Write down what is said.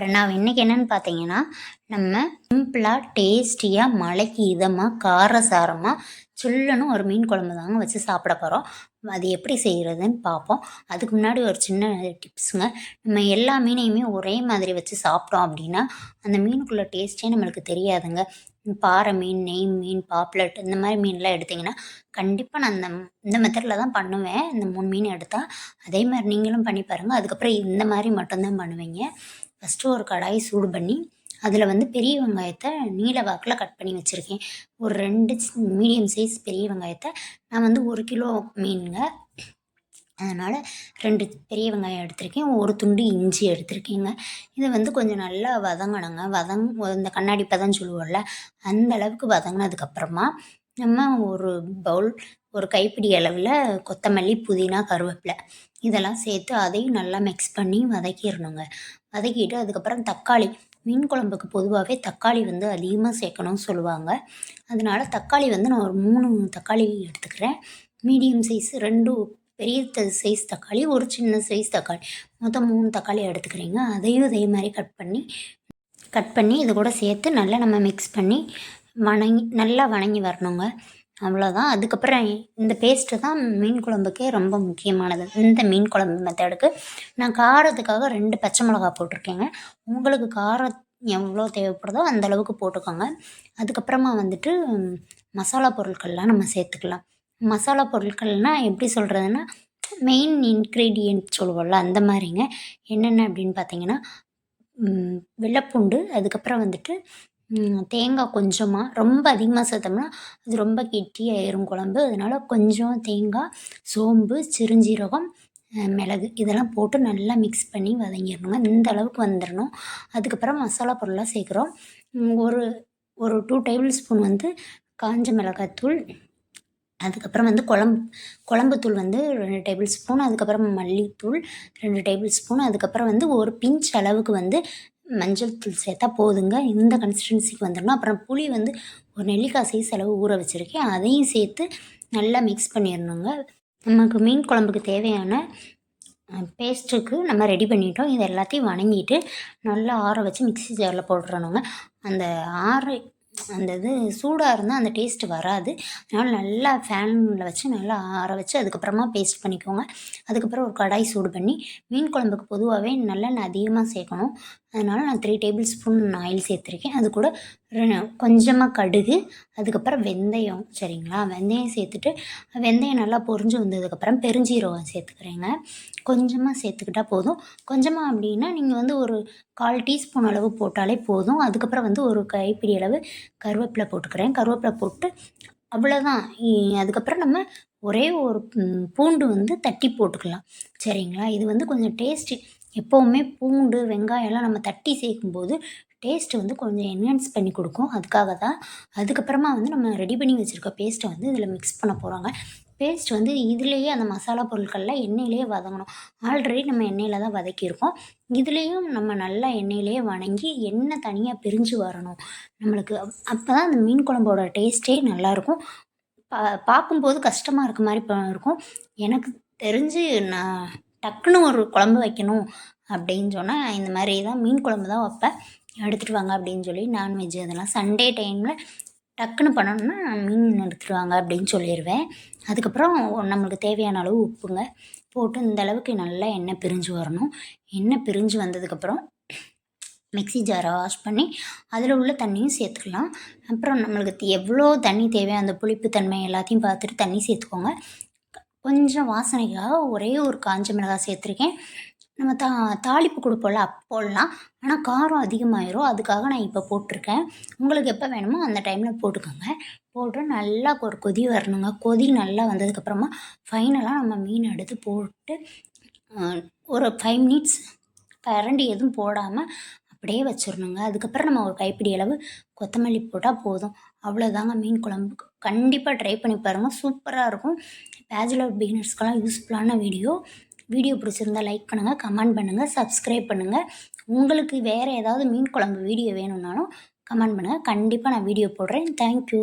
அப்புறம் நான் இன்றைக்கி என்னென்னு பார்த்தீங்கன்னா நம்ம சிம்பிளாக டேஸ்டியாக மலைக்கு இதமாக காரசாரமாக சுல்லுன்னு ஒரு மீன் குழம்பு தாங்க வச்சு சாப்பிட போகிறோம் அது எப்படி செய்கிறதுன்னு பார்ப்போம் அதுக்கு முன்னாடி ஒரு சின்ன டிப்ஸுங்க. நம்ம எல்லா மீனையுமே ஒரே மாதிரி வச்சு சாப்பிட்டோம் அப்படின்னா அந்த மீனுக்குள்ளே டேஸ்ட்டே நம்மளுக்கு தெரியாதுங்க. பாறை மீன் நெய் மீன் பாப்லெட் இந்த மாதிரி மீன்லாம் எடுத்திங்கன்னா கண்டிப்பாக நான் இந்த இந்த மெத்தடில் தான் பண்ணுவேன். இந்த மூணு மீன் எடுத்தால் அதே மாதிரி நீங்களும் பண்ணி பாருங்கள் அதுக்கப்புறம் இந்த மாதிரி மட்டும்தான் பண்ணுவீங்க. ஃபஸ்ட்டு ஒரு கடாய் சூடு பண்ணி அதில் வந்து பெரிய வெங்காயத்தை நீல வாக்கில் கட் பண்ணி வச்சுருக்கேன். ஒரு ரெண்டு மீடியம் சைஸ் பெரிய வெங்காயத்தை. நான் வந்து ஒரு கிலோ மீனுங்க. அதனால் ரெண்டு பெரிய வெங்காயம் எடுத்திருக்கேன். ஒரு துண்டு இஞ்சி எடுத்திருக்கேங்க. இதை வந்து கொஞ்சம் நல்லா வதங்கணுங்க. வதங் இந்த கண்ணாடி பதம் சொல்லுவோம்ல அந்த அளவுக்கு வதங்கினதுக்கப்புறமா நம்ம ஒரு பவுல் ஒரு கைப்பிடி அளவில் கொத்தமல்லி புதினா கருவேப்பிலை இதெல்லாம் சேர்த்து அதையும் நல்லா மிக்ஸ் பண்ணி வதக்கிடணுங்க. வதக்கிட்டு அதுக்கப்புறம் தக்காளி. மீன் குழம்புக்கு பொதுவாகவே தக்காளி வந்து அதிகமாக சேர்க்கணும்னு சொல்லுவாங்க. அதனால தக்காளி வந்து நான் ஒரு மூணு தக்காளி எடுத்துக்கிறேன். மீடியம் சைஸ் ரெண்டு பெரிய சைஸ் தக்காளி ஒரு சின்ன சைஸ் தக்காளி. மொத்தம் மூணு தக்காளி எடுத்துக்கிறீங்க. அதையும் இதே மாதிரி கட் பண்ணி கட் பண்ணி இது கூட சேர்த்து நல்லா நம்ம மிக்ஸ் பண்ணி வணங்கி நல்லா வணங்கி வரணுங்க. அவ்வளோதான் அதுக்கப்புறம் இந்த பேஸ்ட்டு தான் மீன் குழம்புக்கே ரொம்ப முக்கியமானது. இந்த மீன் குழம்பு மெத்தடுக்கு நான் காரத்துக்காக ரெண்டு பச்சை மிளகா போட்டிருக்கேங்க. உங்களுக்கு காரம் எவ்வளோ தேவைப்படுதோ அந்த அளவுக்கு போட்டுக்கோங்க. அதுக்கப்புறமா வந்துட்டு மசாலா பொருட்கள்லாம் நம்ம சேர்த்துக்கலாம். மசாலா பொருட்கள்னால் எப்படி சொல்கிறதுன்னா மெயின் இன்க்ரீடியன்ட் சொல்லுவோம்ல அந்த மாதிரிங்க. என்னென்ன அப்படின்னு பார்த்தீங்கன்னா வெள்ளைப்பூண்டு அதுக்கப்புறம் வந்துட்டு தேங்காய் கொஞ்சமாக ரொம்ப அதிகமாக சேர்த்தோம்னா அது ரொம்ப கெட்டியாயிரும் குழம்பு. அதனால் கொஞ்சம் தேங்காய் சோம்பு சிறுஞ்சீரகம் மிளகு இதெல்லாம் போட்டு நல்லா மிக்ஸ் பண்ணி வதங்கிடணுங்க. இந்த அளவுக்கு வந்துடணும் அதுக்கப்புறம் மசாலா பொருளாக சேர்க்குறோம். ஒரு ஒரு டூ டேபிள் ஸ்பூன் வந்து காஞ்ச மிளகாய்த்தூள் அதுக்கப்புறம் வந்து குழம்பு குழம்புத்தூள் வந்து ரெண்டு டேபிள் ஸ்பூன் அதுக்கப்புறம் மல்லித்தூள் ரெண்டு டேபிள் ஸ்பூன் அதுக்கப்புறம் வந்து ஒரு பிஞ்ச் அளவுக்கு வந்து மஞ்சள் தூள் சேர்த்தா போதுங்க. இந்த கன்சிஸ்டன்சிக்கு வந்துடணும் அப்புறம் புளி வந்து ஒரு நெல்லிக்காய் சைஸ் அளவு ஊற வச்சுருக்கேன். அதையும் சேர்த்து நல்லா மிக்ஸ் பண்ணிடணுங்க நமக்கு மீன் குழம்புக்கு தேவையான பேஸ்ட்டுக்கு நம்ம ரெடி பண்ணிட்டோம். இது எல்லாத்தையும் வணங்கிட்டு நல்லா ஆற வச்சு மிக்ஸி ஜாரில் போட்டுறணுங்க. அந்த ஆற அந்த இது சூடாக இருந்தால் அந்த டேஸ்ட்டு வராது. அதனால் நல்லா ஃபேனில் வச்சு நல்லா ஆற வச்சு அதுக்கப்புறமா பேஸ்ட் பண்ணிக்கோங்க. அதுக்கப்புறம் ஒரு கடாய் சூடு பண்ணி மீன் குழம்புக்கு பொதுவாகவே நல்லெண்ணெய் அதிகமாக சேர்க்கணும். அதனால் நான் த்ரீ டேபிள் ஸ்பூன் ஆயில் சேர்த்துருக்கேன். அது கூட கொஞ்சமாக கடுகு அதுக்கப்புறம் வெந்தயம் சரிங்களா? வெந்தயம் சேர்த்துட்டு வெந்தயம் நல்லா பொரிஞ்சு வந்ததுக்கப்புறம் பெருஞ்சீரகம் சேர்த்துக்கிறேங்க. கொஞ்சமாக சேர்த்துக்கிட்டால் போதும். கொஞ்சமாக அப்படின்னா நீங்கள் வந்து ஒரு கால் டீஸ்பூன் அளவு போட்டாலே போதும். அதுக்கப்புறம் வந்து ஒரு கைப்பிடி அளவு கருவேப்பிலை போட்டுக்கிறேன். கருவேப்பிலை போட்டு அவ்வளோதான் அதுக்கப்புறம் நம்ம ஒரே ஒரு பூண்டு வந்து தட்டி போட்டுக்கலாம். சரிங்களா? இது வந்து கொஞ்சம் டேஸ்ட்டு எப்போவுமே பூண்டு வெங்காயம்லாம் நம்ம தட்டி சேர்க்கும்போது டேஸ்ட்டு வந்து கொஞ்சம் என்ஹான்ஸ் பண்ணி கொடுக்கும். அதுக்காக தான் அதுக்கப்புறமா வந்து நம்ம ரெடி பண்ணி வச்சுருக்க பேஸ்ட்டை வந்து இதில் மிக்ஸ் பண்ண போகிறாங்க பேஸ்ட் வந்து இதுலேயே அந்த மசாலா பொருட்கள்லாம் எண்ணெயிலேயே வதங்கணும். ஆல்ரெடி நம்ம எண்ணெயில் தான் வதக்கியிருக்கோம். இதுலேயும் நம்ம நல்லா எண்ணெயிலேயே வணங்கி எண்ணெய் தனியாக பிரிஞ்சு வரணும். நம்மளுக்கு அப்போ தான் அந்த மீன் குழம்போட டேஸ்ட்டே நல்லாயிருக்கும். பா பார்க்கும்போது கஷ்டமாக இருக்க மாதிரி இருக்கும். எனக்கு தெரிஞ்சு நான் டக்குன்னு ஒரு குழம்பு வைக்கணும் அப்படின்னு சொன்னால் இந்த மாதிரி தான் மீன் குழம்பு தான் வைப்பேன் எடுத்துகிட்டு வாங்க அப்படின்னு சொல்லி நான்வெஜ் அதெல்லாம் சண்டே டைமில் டக்குன்னு பண்ணணும்னா மீன் எடுத்துகிட்டு வாங்க அப்படின்னு சொல்லிடுவேன் அதுக்கப்புறம் நம்மளுக்கு தேவையான அளவு உப்புங்க போட்டு இந்த அளவுக்கு நல்லா எண்ணெய் பிரிஞ்சு வரணும். எண்ணெய் பிரிஞ்சு வந்ததுக்கப்புறம் மிக்சி ஜாரை வாஷ் பண்ணி அதில் உள்ள தண்ணியும் சேர்த்துக்கலாம். அப்புறம் நம்மளுக்கு எவ்வளோ தண்ணி தேவை அந்த புளிப்பு தன்மை எல்லாத்தையும் பார்த்துட்டு தண்ணி சேர்த்துக்கோங்க. கொஞ்சம் வாசனைக்காக ஒரே ஒரு காஞ்ச மிளகாய் சேர்த்துருக்கேன். நம்ம தா தாளிப்பு கொடுப்போம்ல போடலாம். ஆனால் காரம் அதிகமாயிரும். அதுக்காக நான் இப்போ போட்டிருக்கேன். உங்களுக்கு எப்போ வேணுமோ அந்த டைமில் போட்டுக்கோங்க. போட்டு நல்லா ஒரு கொதி வரணுங்க. கொதி நல்லா வந்ததுக்கப்புறமா ஃபைனலாக நம்ம மீன் எடுத்து போட்டு ஒரு ஃபைவ் மினிட்ஸ் கரண்டி எதுவும் போடாமல் அப்படியே வச்சிடணுங்க அதுக்கப்புறம் நம்ம ஒரு கைப்பிடி அளவு கொத்தமல்லி போட்டால் போதும். அவ்வளோதாங்க மீன் குழம்பு. கண்டிப்பாக ட்ரை பண்ணி பாருங்கள் சூப்பராக இருக்கும். பேச்சுலர் பிகினர்ஸ்க்கெல்லாம் யூஸ்ஃபுல்லான வீடியோ வீடியோ பிடிச்சிருந்தா லைக் பண்ணுங்கள் கமெண்ட் பண்ணுங்கள் சப்ஸ்கிரைப் பண்ணுங்கள் உங்களுக்கு வேறு ஏதாவது மீன் குழம்பு வீடியோ வேணும்னாலும் கமெண்ட் பண்ணுங்கள் கண்டிப்பாக நான் வீடியோ போடுறேன். தேங்க்யூ